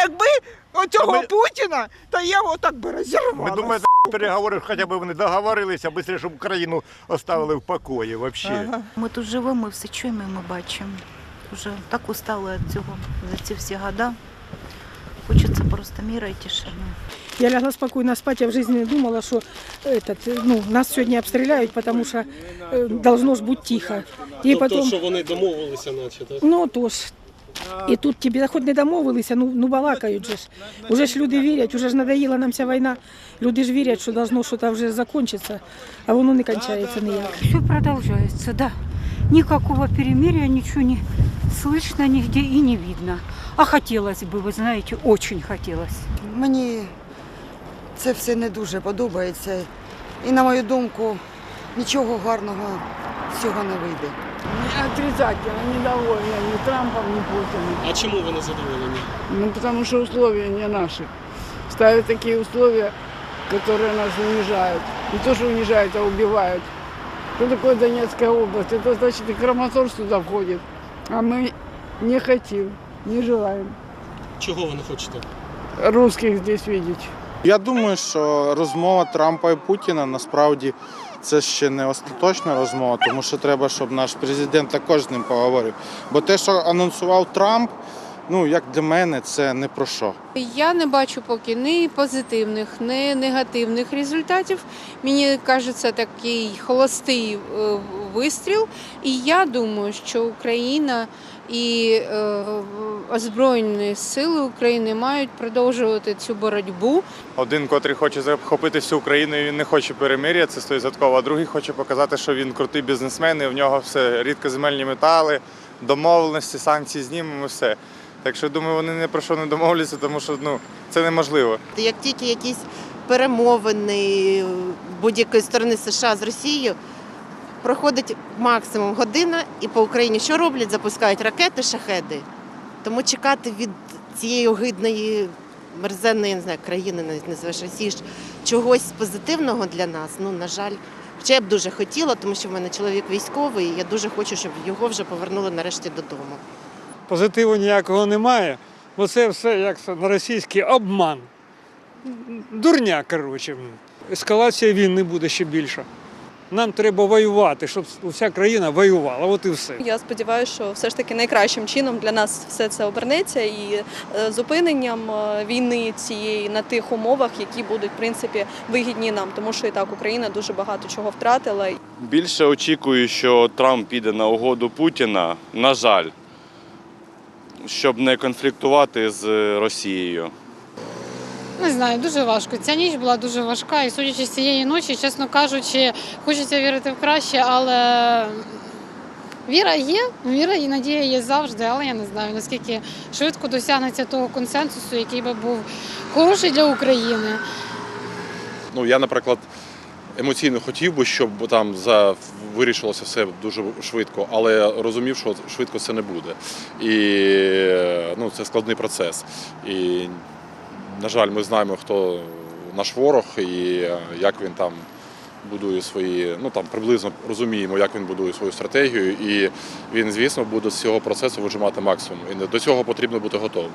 якби оцього Ми- Путіна, то я отак би Ми розірвала. думаємо, переговори, хоча б вони договорилися, швидше, щоб Україну оставили в покої. Взагалі. Ага. Ми тут живемо, ми все чуємо і ми бачимо. Уже так устали від цього за ці всі года. Хочеться просто міра і тишини. Я лягла спокойно спать, я в жизни не думала, что этот, ну, нас сегодня обстреляют, потому что э, должно ж быть тихо. И Тобто, потом, що вони домовилися, наче, так? ну то ж. І тут тебе хоч не домовилися, ну, ну балакають же ж. Уже ж люди вірять, уже ж надоїла нам ця війна. Люди ж вірять, що должно щось вже закінчитися, а воно не кончається ніяк. Все продолжается, да. Никакого перемирия, ничего не слышно нигде и не видно. А хотелось бы, вы знаете, очень хотелось. Мені це все не дуже подобається. І на мою думку, нічого гарного з цього не вийде. Отрицательно, недовольна ни Трампом, ни Путиным. А чому ви не задоволені? Ну, потому что условия не наши. Ставят такие условия, которые нас унижают. Не то, что унижают, а убивают. Что такое Донецкая область? Это значит, и Краматорск туда входит. А мы не хотим, не желаем Чого ви не хочете? русских здесь видеть. Я думаю, що розмова Трампа і Путіна насправді це ще не остаточна розмова, тому що треба, щоб наш президент також з ним поговорив. Бо те, що анонсував Трамп, ну як для мене, це не про що. Я не бачу поки ні позитивних, ні негативних результатів. Мені кажеться, такий холостий е, вистріл. І я думаю, що Україна і е, озброєні сили України мають продовжувати цю боротьбу. Один, котрий хоче захопити всю Україну, і він не хоче перемир'я, це стовідсотково, а другий хоче показати, що він крутий бізнесмен, і в нього все рідкоземельні метали, домовленості, санкції знімемо, все. Так що думаю, вони не про що не домовляться, тому що ну, це неможливо. Як тільки якісь перемовини будь-якої сторони США з Росією, проходить максимум година, і по Україні що роблять? Запускають ракети, шахеди. Тому чекати від цієї огидної мерзенної не знаю, країни, навіть називаєш Росії, чогось позитивного для нас, ну, на жаль. Хоча я б дуже хотіла, тому що в мене чоловік військовий, і я дуже хочу, щоб його вже повернули нарешті додому. Позитиву ніякого немає, бо це все як на російський обман. Дурня, коротше. Ескалація війни буде ще більша. Нам треба воювати, щоб вся країна воювала. От і все. Я сподіваюся, що все ж таки найкращим чином для нас все це обернеться і е, зупиненням е, війни цієї на тих умовах, які будуть в принципі вигідні нам, тому що і так Україна дуже багато чого втратила. Більше очікую, що Трамп піде на угоду Путіна, на жаль, щоб не конфліктувати з Росією. Не знаю, дуже важко. Ця ніч була дуже важка, і судячи з цієї ночі, чесно кажучи, хочеться вірити в краще, але віра є, віра і надія є завжди, але я не знаю, наскільки швидко досягнеться того консенсусу, який би був хороший для України. Ну я, наприклад, емоційно хотів би, щоб там за вирішилося все дуже швидко, але розумів, що швидко це не буде. І ну, це складний процес. І, на жаль, ми знаємо, хто наш ворог і як він там будує свої, ну там приблизно розуміємо, як він будує свою стратегію, і він, звісно, буде з цього процесу вижимати максимум. І до цього потрібно бути готовим.